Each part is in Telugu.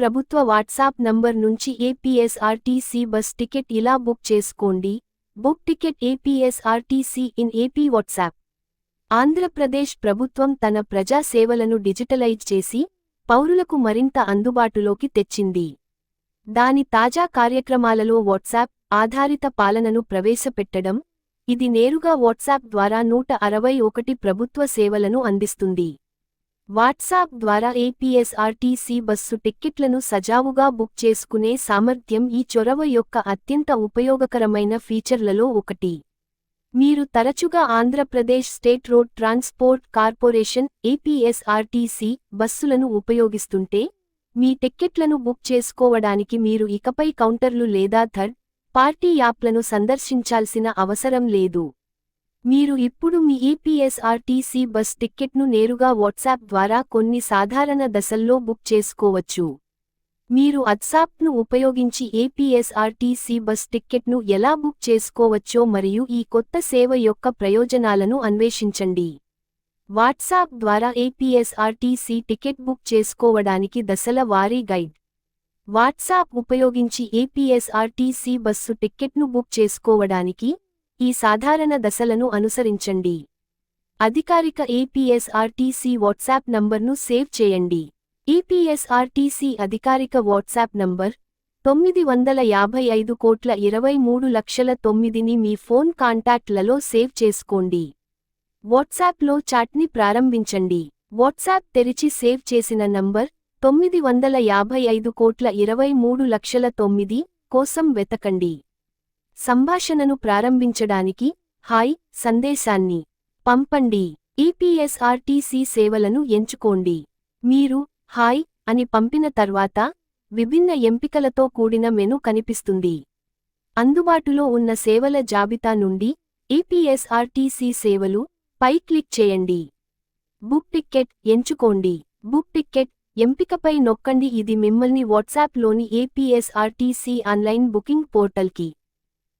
ప్రభుత్వ వాట్సాప్ నంబర్ నుంచి ఏపీఎస్ఆర్టీసీ బస్ టికెట్ ఇలా బుక్ చేసుకోండి. Book ticket APSRTC in AP WhatsApp. Andhra Pradesh ప్రభుత్వం తన ప్రజా సేవలను డిజిటలైజ్ చేసి పౌరులకు మరింత అందుబాటులోకి తెచ్చింది. దాని తాజా కార్యక్రమాలలో వాట్సాప్ ఆధారిత పాలనను ప్రవేశపెట్టడం ఇది నేరుగా వాట్సాప్ ద్వారా నూట అరవై ఒకటి ప్రభుత్వ సేవలను అందిస్తుంది. వాట్సాప్ ద్వారా ఏపీఎస్ఆర్టీసీ బస్సు టిక్కెట్లను సజావుగా బుక్ చేసుకునే సామర్థ్యం ఈ చొరవ యొక్క అత్యంత ఉపయోగకరమైన ఫీచర్లలో ఒకటి. మీరు తరచుగా Andhra Pradesh state road transport corporation APSRTC బస్సులను ఉపయోగిస్తుంటే మీ టిక్కెట్లను బుక్ చేసుకోవడానికి మీరు ఇకపై కౌంటర్లు లేదా థర్డ్ పార్టీ యాప్లను సందర్శించాల్సిన అవసరం లేదు. మీరు ఇప్పుడు మీ ఈపీఎస్ఆర్టీసీ బస్ టిక్కెట్ను నేరుగా వాట్సాప్ ద్వారా కొన్ని సాధారణ దశల్లో బుక్ చేసుకోవచ్చు. మీరు అత్సాప్ను ఉపయోగించి ఏపీఎస్ఆర్టీసీ బస్ టిక్కెట్ను ఎలా బుక్ చేసుకోవచ్చో మరియు ఈ కొత్త సేవ యొక్క ప్రయోజనాలను అన్వేషించండి. వాట్సాప్ ద్వారా ఏపీఎస్ఆర్టీసీ టికెట్ బుక్ చేసుకోవడానికి దశల వారీ గైడ్. వాట్సాప్ ఉపయోగించి ఏపీఎస్ఆర్టీసీ బస్సు టిక్కెట్ను బుక్ చేసుకోవడానికి ఈ సాధారణ దశలను అనుసరించండి. అధికారిక ఏపీఎస్ఆర్టీసీ వాట్సాప్ నంబర్ను సేవ్ చేయండి. ఈపీఎస్ఆర్టీసీ అధికారిక వాట్సాప్ నంబర్ తొమ్మిది వందల యాభై ఐదు కోట్ల ఇరవై మూడు లక్షల తొమ్మిదిని మీ ఫోన్ కాంటాక్ట్లలో సేవ్ చేసుకోండి. వాట్సాప్లో చాట్ని ప్రారంభించండి. వాట్సాప్ తెరిచి సేవ్ చేసిన నంబర్ తొమ్మిది వందల యాభై ఐదు కోట్ల ఇరవై మూడు లక్షల తొమ్మిది కోసం వెతకండి. సంభాషణను ప్రారంభించడానికి హాయ్ సందేశాన్ని పంపండి. ఈపీఎస్ఆర్టీసీ సేవలను ఎంచుకోండి. మీరు హాయ్ అని పంపిన తర్వాత విభిన్న ఎంపికలతో కూడిన మెను కనిపిస్తుంది. అందుబాటులో ఉన్న సేవల జాబితా నుండి ఈపీఎస్ఆర్టీసీ సేవలు పై క్లిక్ చేయండి. బుక్ టిక్కెట్ ఎంచుకోండి. బుక్ టిక్కెట్ ఎంపికపై నొక్కండి. ఇది మిమ్మల్ని వాట్సాప్లోని ఏపీఎస్ఆర్టీసీ ఆన్లైన్ బుకింగ్ పోర్టల్కి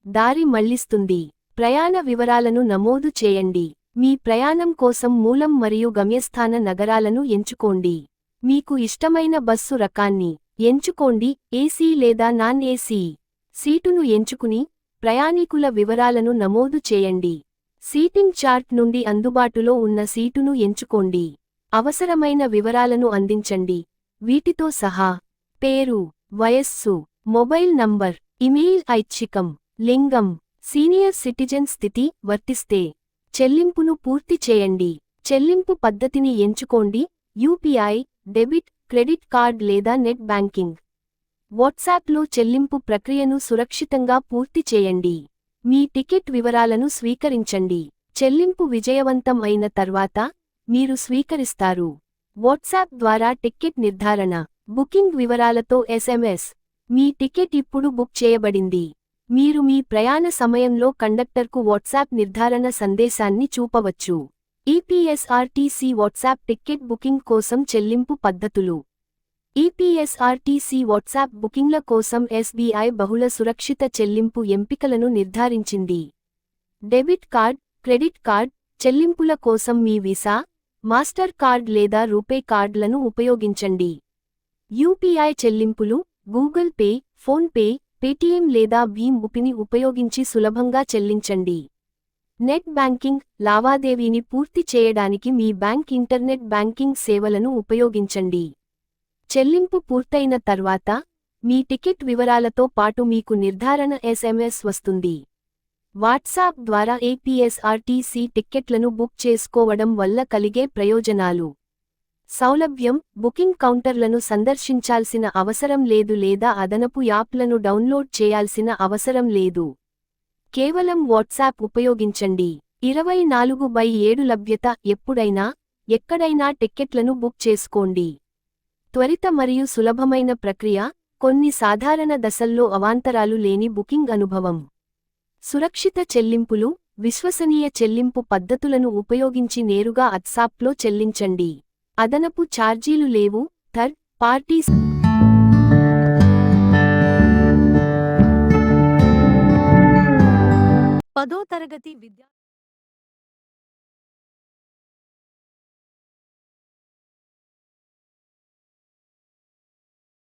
దారి మళ్ళిస్తుంది. ప్రయాణ వివరాలను నమోదు చేయండి. మీ ప్రయాణం కోసం మూలం మరియు గమ్యస్థాన నగరాలను ఎంచుకోండి. మీకు ఇష్టమైన బస్సు రకాన్ని ఎంచుకోండి. ఏసీ లేదా నాన్ ఏసీ సీటును ఎంచుకుని ప్రయాణికుల వివరాలను నమోదు చేయండి. సీటింగ్ చార్ట్ నుండి అందుబాటులో ఉన్న సీటును ఎంచుకోండి. అవసరమైన వివరాలను అందించండి. వీటితో సహా పేరు వయస్సు మొబైల్ నంబర్ ఇమెయిల్ ఐచ్ఛికం లింగం సీనియర్ సిటిజన్ స్థితి వర్తిస్తే చెల్లింపును పూర్తి చేయండి. చెల్లింపు పద్ధతిని ఎంచుకోండి. యూపీఐ డెబిట్ క్రెడిట్ కార్డ్ లేదా నెట్ బ్యాంకింగ్. వాట్సాప్లో చెల్లింపు ప్రక్రియను సురక్షితంగా పూర్తి చేయండి. మీ టికెట్ వివరాలను స్వీకరించండి. చెల్లింపు విజయవంతం అయిన తర్వాత మీరు స్వీకరిస్తారు. వాట్సాప్ ద్వారా టికెట్ నిర్ధారణ బుకింగ్ వివరాలతో ఎస్ఎంఎస్. మీ టికెట్ ఇప్పుడు బుక్ చేయబడింది. మీరు మీ ప్రయాణ సమయంలో కండక్టర్కు వాట్సాప్ నిర్ధారణ సందేశాన్ని చూపవచ్చు. ఈపీఎస్ఆర్టీసీ వాట్సాప్ టిక్కెట్ బుకింగ్ కోసం చెల్లింపు పద్ధతులు. ఈపీఎస్ఆర్టీసీ వాట్సాప్ బుకింగ్ల కోసం ఎస్బీఐ బహుళ సురక్షిత చెల్లింపు ఎంపికలను నిర్ధారించింది. డెబిట్ కార్డ్ క్రెడిట్ కార్డ్ చెల్లింపుల కోసం మీ వీసా మాస్టర్ కార్డ్ లేదా రూపే కార్డ్లను ఉపయోగించండి. యూపీఐ చెల్లింపులు Google pay PhonePe Paytm లేదా భీమ్ ఉపిని ఉపయోగించి సులభంగా చెల్లించండి. నెట్ బ్యాంకింగ్ లావాదేవీని పూర్తి చేయడానికి మీ బ్యాంక్ ఇంటర్నెట్ బ్యాంకింగ్ సేవలను ఉపయోగించండి. చెల్లింపు పూర్తయిన తర్వాత మీ టికెట్ వివరాలతో పాటు మీకు నిర్ధారణ ఎస్ఎంఎస్ వస్తుంది. వాట్సాప్ ద్వారా ఏపీఎస్ఆర్టీసీ టిక్కెట్లను బుక్ చేసుకోవడం వల్ల కలిగే ప్రయోజనాలు. సౌలభ్యం బుకింగ్ కౌంటర్లను సందర్శించాల్సిన అవసరం లేదు లేదా అదనపు యాప్లను డౌన్లోడ్ చేయాల్సిన అవసరం లేదు. కేవలం వాట్సాప్ ఉపయోగించండి. ఇరవై నాలుగు బై ఏడు లభ్యత ఎప్పుడైనా ఎక్కడైనా టిక్కెట్లను బుక్ చేసుకోండి. త్వరిత మరియు సులభమైన ప్రక్రియ కొన్ని సాధారణ దశల్లో అవాంతరాలు లేని బుకింగ్ అనుభవం. సురక్షిత చెల్లింపులు విశ్వసనీయ చెల్లింపు పద్ధతులను ఉపయోగించి నేరుగా అట్సాప్లో చెల్లించండి. అదనపు ఛార్జీలు లేవు థర్డ్ పార్టీస్ పదో తరగతి విద్యా